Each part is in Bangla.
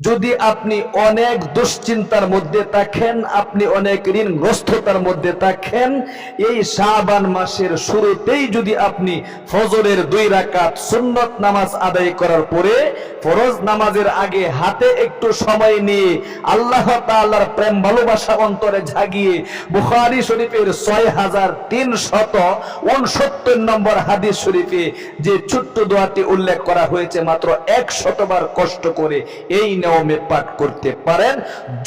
যদি আপনি অনেক দুশ্চিন্তার মধ্যে থাকেন, আপনি অনেক ঋণগ্রস্ততার মধ্যে থাকেন, এই শাবান মাসের শুরুতেই যদি আপনি ফজরের দুই রাকাত সুন্নত নামাজ আদায় করার পরে ফরজ নামাজের আগে হাতে একটু সময় নিয়ে আল্লাহ তাআলার প্রেম ভালোবাসা অন্তরে জাগিয়ে বুখারী শরীফের ছয় হাজার তিনশত উনসত্তর নম্বর হাদিস শরীফে যে ছোট্ট দোয়াটি উল্লেখ করা হয়েছে মাত্র এক শতবার কষ্ট করে, এই নিয়মে পাঠ করতে পারেন।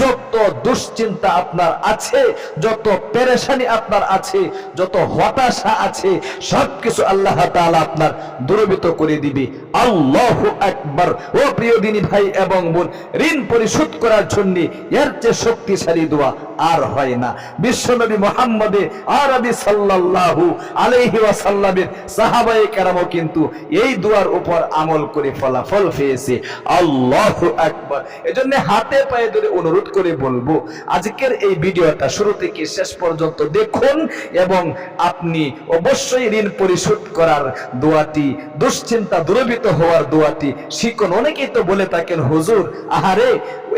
যত দুশ্চিন্তা আপনার আছে, যত পেরেশানি আপনার আছে, যত হতাশা আছে, সবকিছু আল্লাহ তাআলা আপনার দূরীভূত করে দিবে। আল্লাহ আকবার। ও প্রিয় দিনী ভাই এবং বোন, ঋণ পরিশোধ করার জন্য এর চেয়ে শক্তিশালী দোয়া আর হয় না। বিশ্বনবী মোহাম্মদে আরবি সাল্লাল্লাহু আলাইহি ওয়াসাল্লামের সাহাবায়ে কেরামও কিন্তু এই দোয়ার উপর আমল করে ফলাফল পেয়েছে। আল্লাহু আকবার। এজন্য হাতে পায়ে ধরে অনুরোধ করে বলব, আজকের এই ভিডিওটা শুরু থেকে শেষ পর্যন্ত দেখুন এবং আপনি অবশ্যই ঋণ পরিশোধ করার দোয়াটি, দুশ্চিন্তা দূরীভূত হওয়ার দোয়াটি শিখুন। অনেকেই তো বলে থাকেন, হুজুর, আহারে,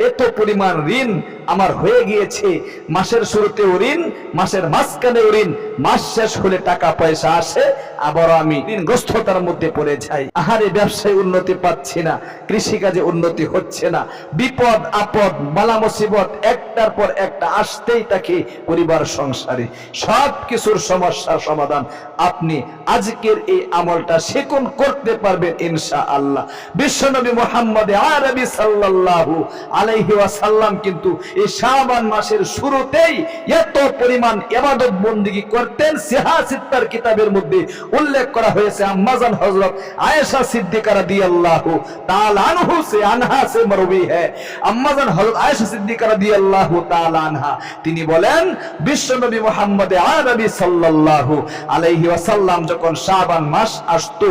এত পরিমাণ ঋণ আমার হয়ে গিয়েছে। মাসের শুরুতেও ঋণ, মাসের মাঝখানেও ঋণ। মাস শেষ হলে টাকা পয়সা আসে আবার আমি ঋণগ্রস্ততার মধ্যে পড়ে যাই। আহারে, ব্যবসায় উন্নতি পাচ্ছি না, কৃষিকাজে উন্নতি হচ্ছে না। বিপদ, আপদ মালা মুসিবত, একটার পর একটা আসতেই থাকে পরিবার সংসারে। সব কিছুর সমস্যার সমাধান আপনি আজকের এই আমলটা শিকুন করতে পারবেন ইনশা আল্লাহ বিশ্বনবী মোহাম্মদ আরবি সাল্লাল্লাহু আলাইহি ওয়াসাল্লাম কিন্তু এই শাবান মাসের শুরুতেই এত পরিমাণ ইবাদত বন্দেগী করতেন সিহাসিত্তার কিতাবের মধ্যে উল্লেখ করা হয়েছে আম্মাজান হযরত আয়েশা সিদ্দিকা রাদিয়াল্লাহু তাআলা আনহু, সে আনহা, সে মরবি है আম্মাজান হযরত আয়েশা সিদ্দিকা রাদিয়াল্লাহু তাআলা আনহা। তিনি বলেন, বিশ্বনবী মুহাম্মদ আরবি সাল্লাল্লাহু আলাইহি ওয়াসাল্লাম যখন শাবান মাস আসতো,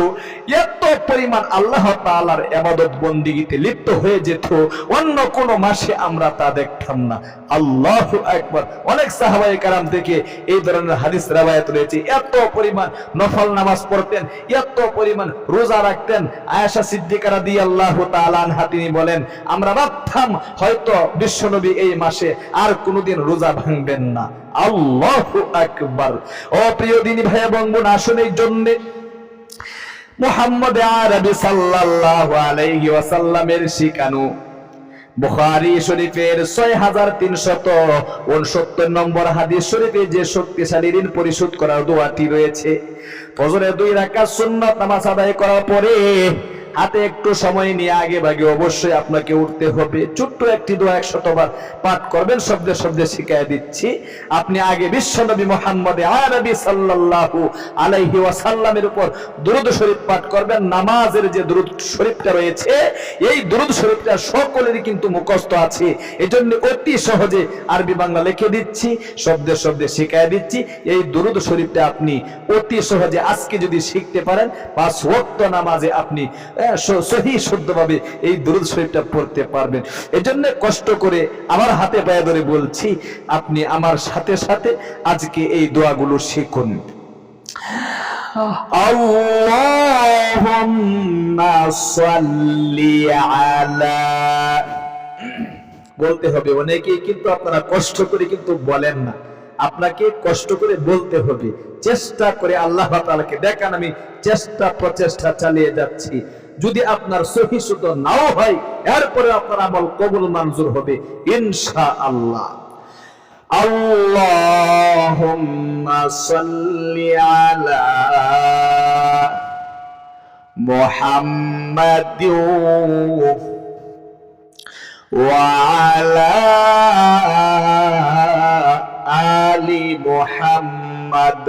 এত পরিমাণ আল্লাহ তাআলার ইবাদত বন্দেগীতে লিপ্ত হয়ে যেত, অন্য কোন মাসে আমরা তা দেখতাম না। আল্লাহু আকবার। অনেক সাহাবায়ে কেরাম থেকে এই ধরনের হাদিস রাওয়ায়াত রয়েছে। এত পরিমাণ নফল নামাজ পড়তেন, এত পরিমাণ রোজা রাখতেন। আয়েশা সিদ্দিকা রাদিয়াল্লাহু তাআলা আনহা তিনি বলেন, আমরা ভাবতাম হয়তো বিশ্বনবী এই মাসে আর কোনোদিন রোজা ভাঙবেন না। আল্লাহু আকবার। ও প্রিয় দিনী ভাই এবং আসনের জন্য মুহাম্মদ আরবি সাল্লাল্লাহু আলাইহি ওয়াসাল্লামের শিকানো। বুখারী শরীফের ছয় হাজার তিনশত উনসত্তর নম্বর হাদিস শরীফে যে শক্তিশালী ঋণ পরিশোধ করার দোয়াটি রয়েছে। ফজরে দুই রাকাত সুন্নাত নামাজ আদায় করার পরে হাতে একটু সময় নিয়ে আগে ভাগে অবশ্যই আপনাকে উঠতে হবে। ছোট্ট একটি দোয়া একশতবার পাঠ করবেন, শব্দে শব্দে শিখাই দিচ্ছি। আপনি আগে বিশ্বনবী মোহাম্মদ আরবি সাল্লাল্লাহু আলাইহি ওয়াসাল্লামের উপর দুরুদ শরীফ পাঠ করবেন। নামাজের যে দুরুদ শরীফটা রয়েছে, এই দুরুদ শরীফটা সকলেরই কিন্তু মুখস্থ আছে। এজন্য অতি সহজে আরবি বাংলা লিখে দিচ্ছি, শব্দে শব্দে শিখাই দিচ্ছি। এই দুরুদ শরীফটা আপনি অতি সহজে আজকে যদি শিখতে পারেন, পাঁচ ওয়াক্ত নামাজে আপনি আহ, সহি শুদ্ধভাবে এই শরীফটা পড়তে পারবেন। এজন্য কষ্ট করে আমার হাতে পায়ে ধরে বলছি আপনি আমার সাথে সাথে আজকে এই দোয়াগুলো শিখুন। বলতে হবে অনেকেই কিন্তু আপনারা কষ্ট করে কিন্তু বলেন না। আপনাকে কষ্ট করে বলতে হবে। চেষ্টা করে আল্লাহ তাআলাকে দেখান আমি চেষ্টা প্রচেষ্টা চালিয়ে যাচ্ছি। যদি আপনার সহি শুদ্ধ নাও হয় এরপরে আপনার আমল কবুল মঞ্জুর হবে ইনশা আল্লাহ আল্লাহুম্মা সাল্লি আলা মুহাম্মাদিন وعلى آل محمد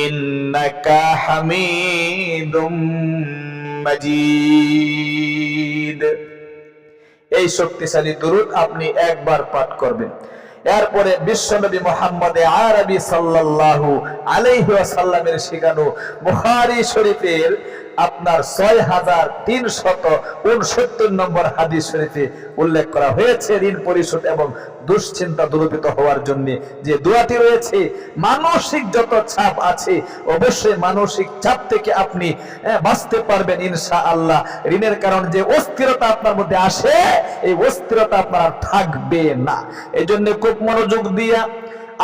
إنك حميد مجيد এই শক্তিশালী দুরুদ আপনি একবার পাঠ করবেন এরপরে বিশ্বনবী মোহাম্মদ আরবি সাল্লাল্লাহু আলাইহি ওয়াসাল্লামের শেখানো বুখারী শরীফের আপনার ছয় হাজার তিনশত উনসত্তর নম্বর হাদিস শরীফে উল্লেখ করা হয়েছে ঋণ পরিশোধ এবং দুশ্চিন্তা দূরীভূত হওয়ার জন্য যে দোয়াটি রয়েছে, মানসিক যত চাপ আছে, অবশ্যই মানসিক চাপ থেকে আপনি বাঁচতে পারবেন ইনশা আল্লাহ ঋণের কারণ যে অস্থিরতা আপনার মধ্যে আসে, এই অস্থিরতা আপনার আর থাকবে না। এই জন্য খুব মনোযোগ দিয়া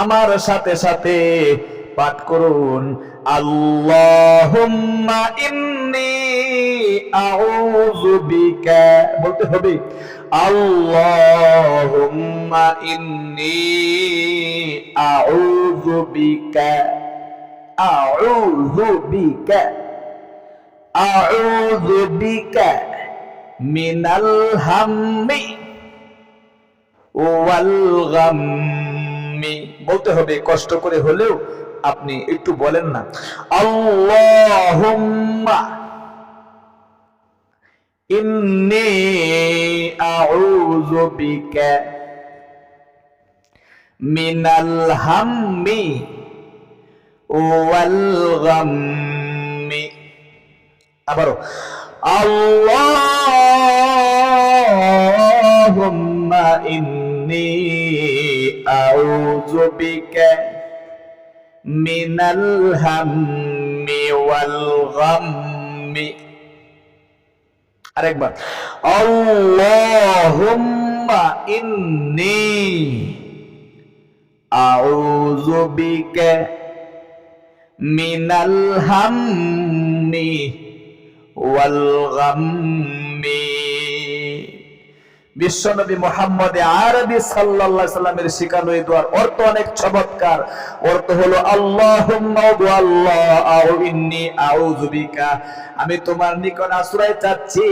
আমার সাথে সাথে পাঠ করুন। আল্লাহুম্মা ইন্নি আউযু বিকা। বলতে হবে, আল্লাহুম্মা ইন্নি আউযু বিকা। আউযু বিকা। আউযু বিকা মিনাল হাম্মি ওয়াল গাম্মি। বলতে হবে, কষ্ট করে হলেও আপনি একটু বলেন না। আল্লাহুম্মা ইন্নি আউযু বিকা মিনাল হাম্মি ওয়াল গাম্মি। আবারও আল্লাহুম্মা ইন্নি আউযু বিকা হাম্মি ওয়াল গাম্মি। আরেকবার। আল্লাহুম্মা ইন্নি আউযু বিকা মিনাল হাম্মি ওয়াল গাম্মি। বিশ্বনবী মোহাম্মদ আরবি সাল্লাল্লাহু সাল্লামের শিখানো এই দোয়ার অর্থ অনেক চমৎকার। অর্থ হলো আল্লাহুম্মা আল্লাহ আউ আমি তোমার নিকট আশ্রয় চাচ্ছি।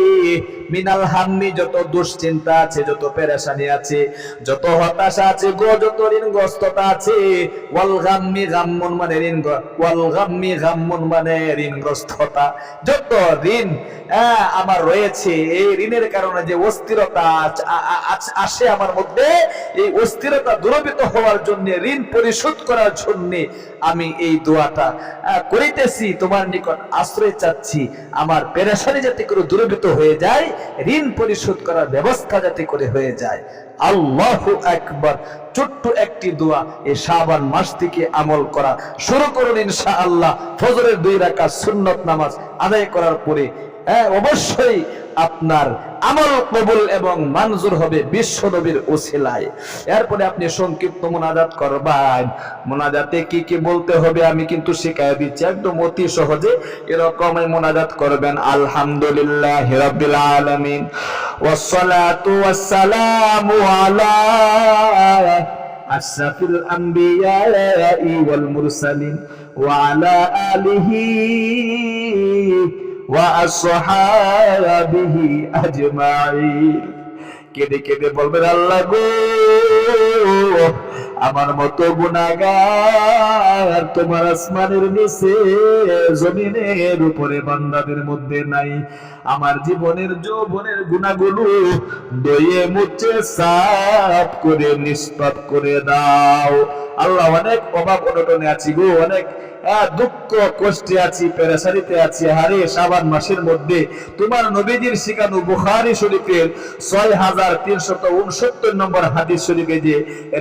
মিনাল হাম্মি যত দুশ্চিন্তা আছে যত পেরেশানি আছে যত হতাশা আছে গো যত ঋণগ্রস্ততা আছে। ওয়াল গাম্মি গাম্মুন মানে ঋণ ওয়াল গাম্মি গাম্মুন মানে ঋণগ্রস্ততা। যত ঋণ আহ, আমার রয়েছে এই ঋণের কারণে যে অস্থিরতা আসে আমার মধ্যে এই অস্থিরতা দূরীভূত হওয়ার জন্য, ঋণ পরিশোধ করার জন্য আমি এই দোয়াটা করিতেছি। তোমার নিকট আশ্রয় চাচ্ছি। আমার পেরেশানি যাতে করে দূরীভূত হয়ে যায়, ঋণ পরিশোধ করার ব্যবস্থা যাতে করে হয়ে যায়। আল্লাহু আকবার। ছোট্ট একটি দোয়া এই শাবান মাস থেকে আমল করা। শুরু করুন ইনশাআল্লাহ। ফজরের দুই রাকাত সুন্নত নামাজ আদায় করার পরে হ্যাঁ অবশ্যই আপনার আমল কবুল এবং মঞ্জুর হবে বিশ্ব নবীর ওসিলায় এরপরে আপনি সংক্ষিপ্ত মোনাজাত করবেন। মোনাজাতে কি কি বলতে হবে আমি কিন্তু শিখাই দিচ্ছি। একদম অতি সহজে এরকম মোনাজাত করবেন। আলহামদুলিল্লাহ রাব্বিল আলামিন। ওয়াসসালাতু ওয়াসসালামু আলা আশরাফিল আম্বিয়া ওয়াল মুরসালিন। ওয়া আলা আলিহি ওয়াসহাবিহি আজমাইন কেঁদে কেঁদে বলবেন, আল্লাহ গো, আমার মতো গুণাগার তোমার আসমানের নিচে, জমিনের উপরে বান্দাদের মধ্যে নাই। আমার জীবনের যৌবনের গুণাগুলো দইয়ে মুছে, সাফ করে, নিষ্পাপ করে দাও। আল্লাহ অনেক অভাব অনটনে আছি গো, অনেক দুঃখ, কষ্টে আছি আছি। হারে, শাবান মাসের মধ্যে তোমার নবীজির বুখারী শরীফের ছয় হাজার তিনশত উনসত্তর নম্বর হাদিস শরীফে যে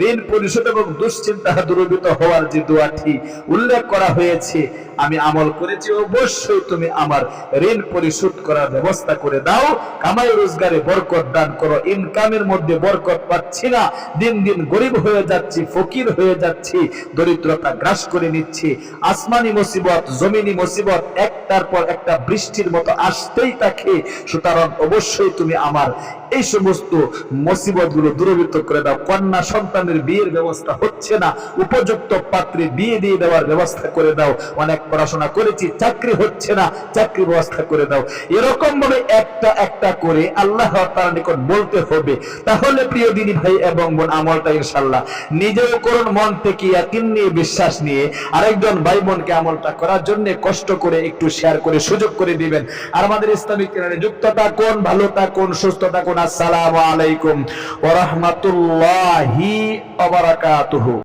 ঋণ, পরিশোধ এবং দুশ্চিন্তা দূরীভূত হওয়ার যে দোয়াটি উল্লেখ করা হয়েছে, আমি আমল করেছি। অবশ্যই তুমি আমার ঋণ পরিশোধ করার ব্যবস্থা করে দাও। কামাই রোজগারে বরকত দান করো। ইনকামের মধ্যে বরকত পাচ্ছি না। দিন দিন গরিব হয়ে যাচ্ছি, ফকির হয়ে যাচ্ছি, দরিদ্রতা গ্রাস করে নিচ্ছি। আসমানি মুসিবত, জমিনি মুসিবত, একটার পর একটা বৃষ্টির মতো আসতেই থাকে। সুতরাং অবশ্যই তুমি আমার এই সমস্ত মুসিবতগুলো দূরীভূত করে দাও। কন্যা সন্তানের বিয়ের ব্যবস্থা হচ্ছে না। উপযুক্ত পাত্রে বিয়ে দিয়ে দেওয়ার ব্যবস্থা করে দাও। অনেক পড়াশোনা করেছি, চাকরি হচ্ছে না, চাকরি ব্যবস্থা করে দাও। এরকম ভাবে একটা একটা করে আল্লাহ তার নিকট বলতে হবে। তাহলে প্রিয় দিনী ভাই এবং বোন, আমলটা ইনশাল্লাহ নিজেও করুন মন থেকে ইয়াকিন নিয়ে, বিশ্বাস নিয়ে আরেকজন ভাই বোনকে আমলটা করার জন্য কষ্ট করে একটু শেয়ার করে সুযোগ করে দিবেন। আর আমাদের ইসলামিক চ্যানেলে যুক্ত থাকুন ভালো থাকুন সুস্থ থাকুন আসসালামু আলাইকুম ওয়া রাহমাতুল্লাহি ওয়া বারাকাতুহু।